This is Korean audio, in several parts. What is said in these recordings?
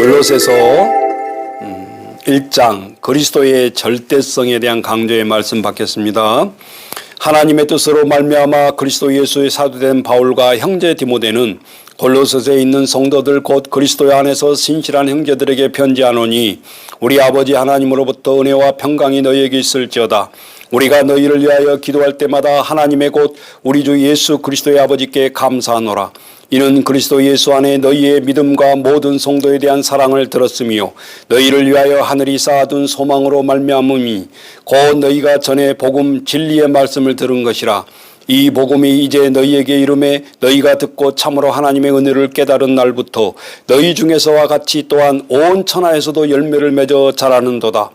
골로새서 1장 그리스도의 절대성에 대한 강조의 말씀 받겠습니다. 하나님의 뜻으로 말미암아 그리스도 예수의 사도된 바울과 형제 디모데는 골로새에 있는 성도들 곧 그리스도 안에서 신실한 형제들에게 편지하노니 우리 아버지 하나님으로부터 은혜와 평강이 너희에게 있을지어다. 우리가 너희를 위하여 기도할 때마다 하나님의 곧 우리 주 예수 그리스도의 아버지께 감사하노라. 이는 그리스도 예수 안에 너희의 믿음과 모든 성도에 대한 사랑을 들었으며 너희를 위하여 하늘이 쌓아둔 소망으로 말미암음이 곧 너희가 전에 복음 진리의 말씀을 들은 것이라 이 복음이 이제 너희에게 이름에 너희가 듣고 참으로 하나님의 은혜를 깨달은 날부터 너희 중에서와 같이 또한 온 천하에서도 열매를 맺어 자라는도다.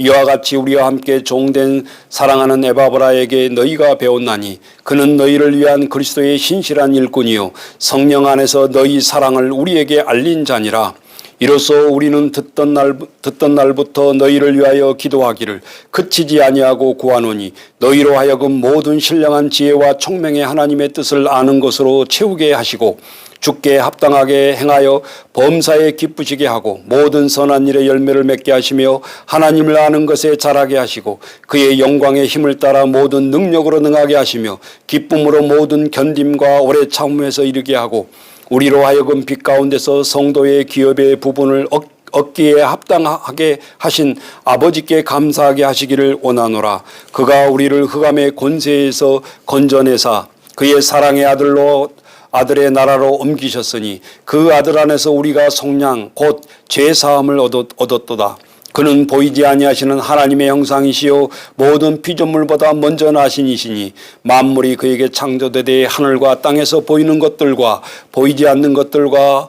이와 같이 우리와 함께 종된 사랑하는 에바브라에게 너희가 배웠나니 그는 너희를 위한 그리스도의 신실한 일꾼이요 성령 안에서 너희 사랑을 우리에게 알린 자니라. 이로써 우리는 듣던 날 듣던 날부터 너희를 위하여 기도하기를 그치지 아니하고 구하노니 너희로 하여금 모든 신령한 지혜와 총명의 하나님의 뜻을 아는 것으로 채우게 하시고 주께 합당하게 행하여 범사에 기쁘시게 하고 모든 선한 일에 열매를 맺게 하시며 하나님을 아는 것에 자라게 하시고 그의 영광의 힘을 따라 모든 능력으로 능하게 하시며 기쁨으로 모든 견딤과 오래 참음에서 이르게 하고 우리로 하여금 빛 가운데서 성도의 기업의 부분을 얻 얻기에 합당하게 하신 아버지께 감사하게 하시기를 원하노라. 그가 우리를 흑암의 권세에서 건져내사 그의 사랑의 아들로 아들의 나라로 옮기셨으니 그 아들 안에서 우리가 속량 곧 죄사함을 얻었, 얻었도다. 그는 보이지 아니하시는 하나님의 형상이시요 모든 피조물보다 먼저 나신 이시니 만물이 그에게 창조되되 하늘과 땅에서 보이는 것들과 보이지 않는 것들과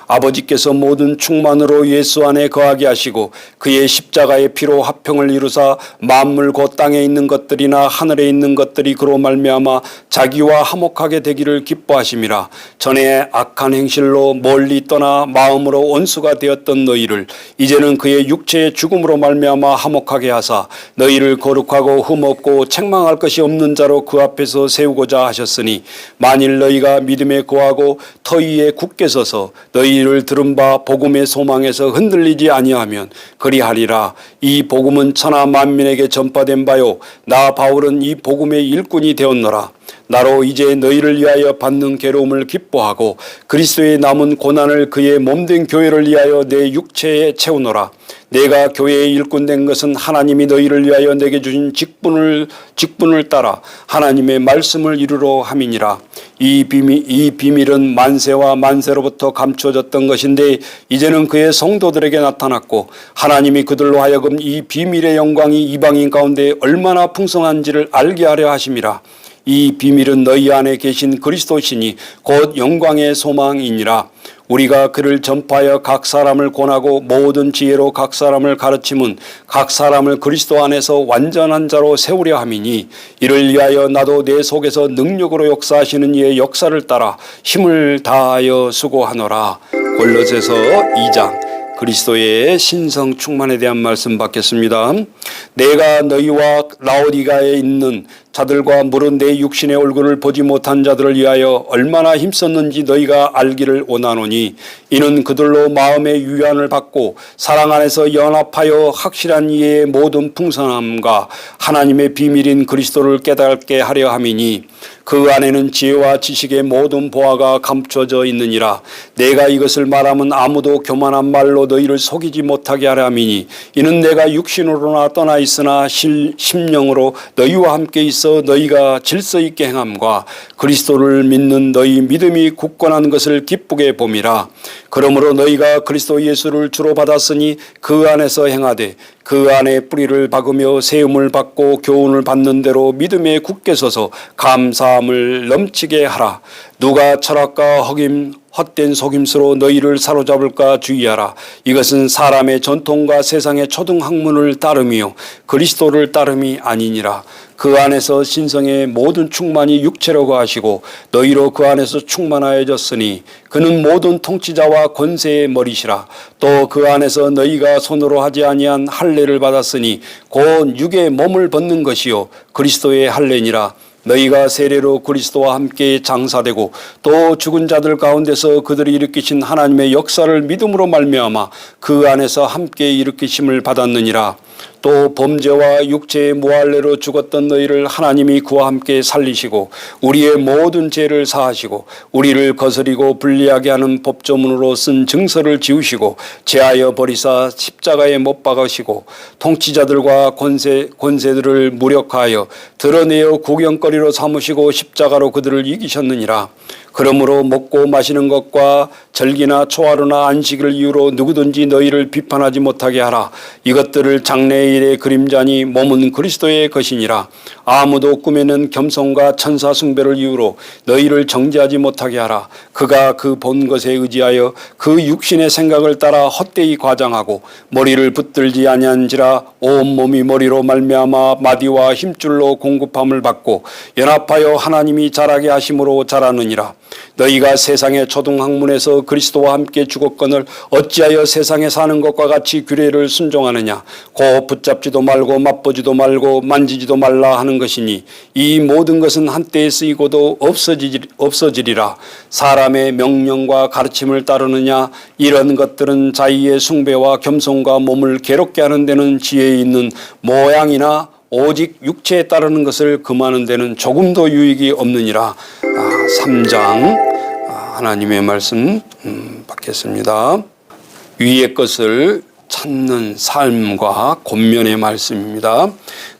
아버지께서 모든 충만으로 예수 안에 거하게 하시고 그의 십자가의 피로 화평을 이루사 만물 곧 땅에 있는 것들이나 하늘에 있는 것들이 그로 말미암아 자기와 화목하게 되기를 기뻐하심이라. 전에 악한 행실로 멀리 떠나 마음으로 원수가 되었던 너희를 이제는 그의 육체의 죽음으로 말미암아 화목하게 하사 너희를 거룩하고 흠없고 책망할 것이 없는 자로 그 앞에서 세우고자 하셨으니 만일 너희가 믿음에 거하고 터위에 굳게 서서 너희 를 들은 바 복음의 소망에서 흔들리지 아니하면 그리하리라 이 복음은 천하 만민에게 전파된 바요 나 바울은 이 복음의 일꾼이 되었노라 나로 이제 너희를 위하여 받는 괴로움을 기뻐하고 그리스도의 남은 고난을 그의 몸된 교회를 위하여 내 육체에 채우노라. 내가 교회의 일꾼 된 것은 하나님이 너희를 위하여 내게 주신 직분을 직분을 따라 하나님의 말씀을 이루러 함이니라. 이 비밀 이 비밀은 만세와 만세로부터 감춰졌던 것인데 이제는 그의 성도들에게 나타났고 하나님이 그들로 하여금 이 비밀의 영광이 이방인 가운데 얼마나 풍성한지를 알게 하려 하심이라. 이 비밀은 너희 안에 계신 그리스도시니 곧 영광의 소망이니라. 우리가 그를 전파하여 각 사람을 권하고 모든 지혜로 각 사람을 가르침은 각 사람을 그리스도 안에서 완전한 자로 세우려 함이니 이를 위하여 나도 내 속에서 능력으로 역사하시는 이의 역사를 따라 힘을 다하여 수고하노라. 골로새서 2장 그리스도의 신성 충만에 대한 말씀 받겠습니다. 내가 너희와 라오디가에 있는 자들과 물은 내 육신의 얼굴을 보지 못한 자들을 위하여 얼마나 힘썼는지 너희가 알기를 원하노니 이는 그들로 마음의 유안을 받고 사랑 안에서 연합하여 확실한 이해의 모든 풍성함과 하나님의 비밀인 그리스도를 깨닫게 하려 함이니 그 안에는 지혜와 지식의 모든 보화가 감춰져 있느니라. 내가 이것을 말하면 아무도 교만한 말로 너희를 속이지 못하게 하려 함이니 이는 내가 육신으로나 떠나 있으나 실, 심령으로 너희와 함께 있어 너희가 질서 있게 행함과 그리스도를 믿는 너희 믿음이 굳건한 것을 기쁘게 봄이라 그러므로 너희가 그리스도 예수를 주로 받았으니 그 안에서 행하되 그 안에 뿌리를 박으며 세움을 받고 교훈을 받는 대로 믿음에 굳게 서서 감사함을 넘치게 하라. 누가 철학과 허김 헛된 속임수로 너희를 사로잡을까 주의하라. 이것은 사람의 전통과 세상의 초등학문을 따름이요 그리스도를 따름이 아니니라. 그 안에서 신성의 모든 충만이 육체로 거하시고 너희로 그 안에서 충만하여졌으니 그는 모든 통치자와 권세의 머리시라 또 그 안에서 너희가 손으로 하지 아니한 할례를 받았으니 곧 육의 몸을 벗는 것이요 그리스도의 할례니라 너희가 세례로 그리스도와 함께 장사되고 또 죽은 자들 가운데서 그들이 일으키신 하나님의 역사를 믿음으로 말미암아 그 안에서 함께 일으키심을 받았느니라 또 범죄와 육체의 모할례로 죽었던 너희를 하나님이 그와 함께 살리시고 우리의 모든 죄를 사하시고 우리를 거스리고 불리하게 하는 법조문으로 쓴 증서를 지우시고 제하여 버리사 십자가에 못 박으시고 통치자들과 권세 권세들을 무력하여 드러내어 구경거리로 삼으시고 십자가로 그들을 이기셨느니라 그러므로 먹고 마시는 것과 절기나 초하루나 안식을 이유로 누구든지 너희를 비판하지 못하게 하라. 이것들을 장래일의 그림자니 몸은 그리스도의 것이니라. 아무도 꿈에는 겸손과 천사 숭배를 이유로 너희를 정죄하지 못하게 하라. 그가 그 본 것에 의지하여 그 육신의 생각을 따라 헛되이 과장하고 머리를 붙들지 아니한지라 온 몸이 머리로 말미암아 마디와 힘줄로 공급함을 받고 연합하여 하나님이 자라게 하심으로 자라느니라. 너희가 세상의 초등학문에서 그리스도와 함께 죽었거늘 어찌하여 세상에 사는 것과 같이 규례를 순종하느냐? 고 붙잡지도 말고 맛보지도 말고 만지지도 말라 하는 것이니 이 모든 것은 한때에 쓰이고도 없어지리, 없어지리라. 사람의 명령과 가르침을 따르느냐? 이런 것들은 자기의 숭배와 겸손과 몸을 괴롭게 하는 데는 지혜 있는 모양이나 오직 육체에 따르는 것을 금하는 데는 조금도 유익이 없느니라. 아, 3장 아, 하나님의 말씀 음, 받겠습니다. 위의 것을 찾는 삶과 권면의 말씀입니다.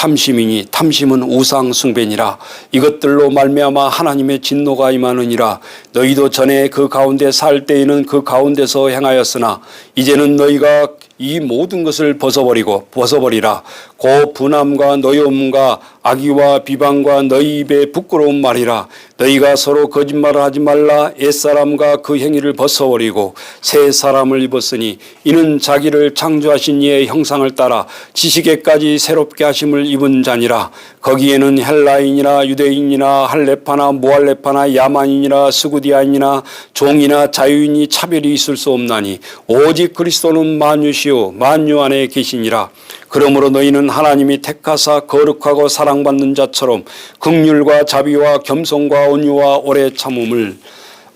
탐심이니 탐심은 우상 숭배니라. 이것들로 말미암아 하나님의 진노가 임하느니라. 너희도 전에 그 가운데 살 때에는 그 가운데서 행하였으나 이제는 너희가 이 모든 것을 벗어버리고 벗어버리라 고 분함과 노여움과 악의와 비방과 너희 입에 부끄러운 말이라. 너희가 서로 거짓말을 하지 말라. 옛사람과 그 행위를 벗어버리고 새 사람을 입었으니 이는 자기를 창조하신 이의 형상을 따라 지식에까지 새롭게 하심을 입은 자니라. 거기에는 헬라인이나 유대인이나 할레파나 모할레파나 야만인이나 스구디아인이나 종이나 자유인이 차별이 있을 수 없나니 오직 그리스도는 만유시요 만유 안에 계시니라 그러므로 너희는 하나님이 택하사 거룩하고 사랑받는 자처럼 극률과 자비와 겸손과 온유와 오래 참음을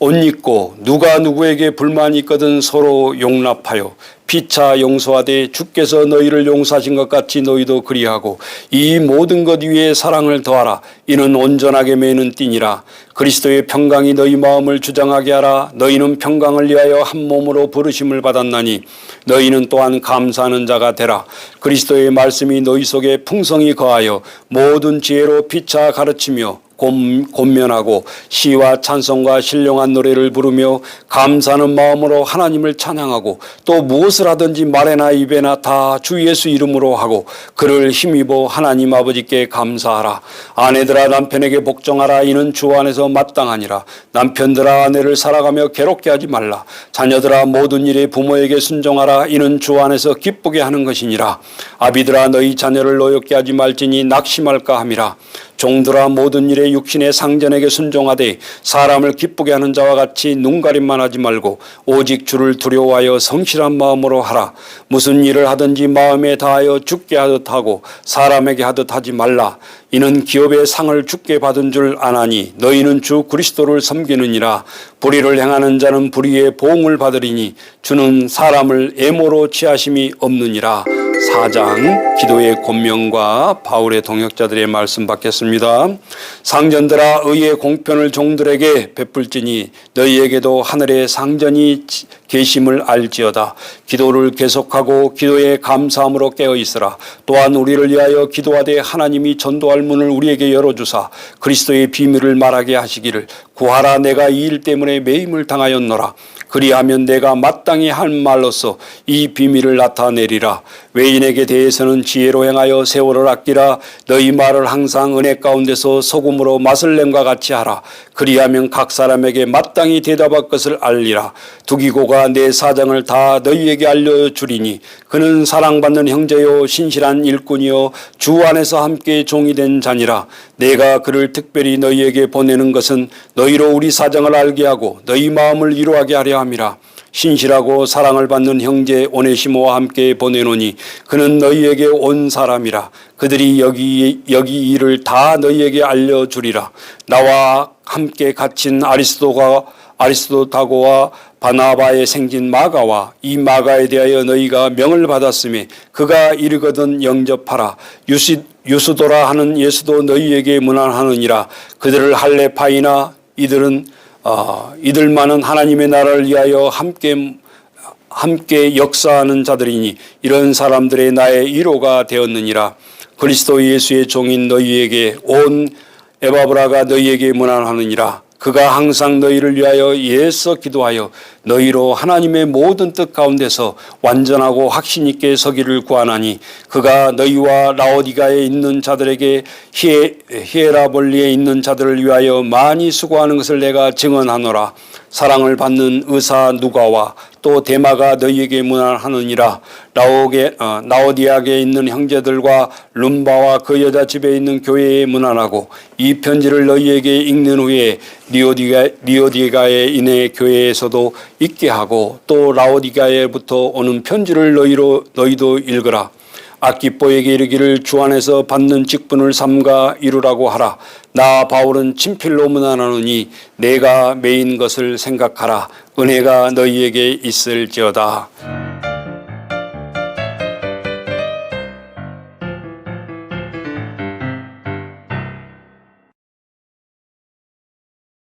옷 입고 누가 누구에게 불만이 있거든 서로 용납하여 피차 용서하되 주께서 너희를 용서하신 것 같이 너희도 그리하고 이 모든 것 위에 사랑을 더하라. 이는 온전하게 매는 띠니라. 그리스도의 평강이 너희 마음을 주장하게 하라. 너희는 평강을 위하여 한 몸으로 부르심을 받았나니 너희는 또한 감사하는 자가 되라. 그리스도의 말씀이 너희 속에 풍성히 거하여 모든 지혜로 피차 가르치며 곤면하고 시와 찬송과 신령한 노래를 부르며 감사하는 마음으로 하나님을 찬양하고 또 무엇을 하든지 말에나 입에나 다 주 예수 이름으로 하고 그를 힘입어 하나님 아버지께 감사하라. 아내들아 남편에게 복종하라. 이는 주 안에서 마땅하니라. 남편들아 아내를 살아가며 괴롭게 하지 말라. 자녀들아 모든 일에 부모에게 순종하라. 이는 주 안에서 기쁘게 하는 것이니라. 아비들아 너희 자녀를 노엽게 하지 말지니 낙심할까 함이라 종들아 모든 일에 육신의 상전에게 순종하되 사람을 기쁘게 하는 자와 같이 눈가림만 하지 말고 오직 주를 두려워하여 성실한 마음으로 하라. 무슨 일을 하든지 마음에 다하여 죽게 하듯 하고 사람에게 하듯 하지 말라. 이는 기업의 상을 죽게 받은 줄 아나니 너희는 주 그리스도를 섬기느니라. 불의를 행하는 자는 불의의 보응을 받으리니 주는 사람을 애모로 취하심이 없느니라 4장 기도의 권명과 바울의 동역자들의 말씀 받겠습니다. 상전들아 의의 공편을 종들에게 베풀지니 너희에게도 하늘의 상전이 계심을 알지어다. 기도를 계속하고 기도에 감사함으로 깨어 있으라. 또한 우리를 위하여 기도하되 하나님이 전도할 문을 우리에게 열어주사 그리스도의 비밀을 말하게 하시기를 구하라 내가 이 일 때문에 매임을 당하였노라. 그리하면 내가 마땅히 할 말로서 이 비밀을 나타내리라. 외인에게 대해서는 지혜로 행하여 세월을 아끼라. 너희 말을 항상 은혜 가운데서 소금으로 맛을 냄과 같이 하라. 그리하면 각 사람에게 마땅히 대답할 것을 알리라. 두기고가 내 사정을 다 너희에게 알려주리니 그는 사랑받는 형제요 신실한 일꾼이요 주 안에서 함께 종이 된 자니라. 내가 그를 특별히 너희에게 보내는 것은 너희로 우리 사정을 알게 하고 너희 마음을 이루하게 하려 함이라. 신실하고 사랑을 받는 형제 오네시모와 함께 보내노니 그는 너희에게 온 사람이라. 그들이 여기 여기 일을 다 너희에게 알려 주리라. 나와 함께 갇힌 아리스도가 아리스도다고와 바나바에 생긴 마가와 이 마가에 대하여 너희가 명을 받았음에 그가 이르거든 영접하라 유시, 유수도라 하는 예수도 너희에게 문안하느니라. 그들을 할례파이나 이들은 어, 이들만은 하나님의 나라를 위하여 함께 함께 역사하는 자들이니 이런 사람들의 나의 위로가 되었느니라. 그리스도 예수의 종인 너희에게 온 에바브라가 너희에게 문안하느니라 그가 항상 너희를 위하여 예서 기도하여 너희로 하나님의 모든 뜻 가운데서 완전하고 확신 있게 서기를 구하나니 그가 너희와 라오디가에 있는 자들에게 히에, 히에라볼리에 있는 자들을 위하여 많이 수고하는 것을 내가 증언하노라. 사랑을 받는 의사 누가와 또 데마가 너희에게 문안하느니라 라오게 어, 나오디아게 있는 형제들과 룸바와 그 여자 집에 있는 교회에 문안하고 이 편지를 너희에게 읽는 후에 리오디가 리오디가에 인해 교회에서도 읽게 하고 또 라오디가에부터 오는 편지를 너희로 너희도 읽으라. 아키뽀에게 이르기를 주 안에서 받는 직분을 삼가 이루라고 하라. 나 바울은 친필로 문안하노니 내가 메인 것을 생각하라. 은혜가 너희에게 있을지어다.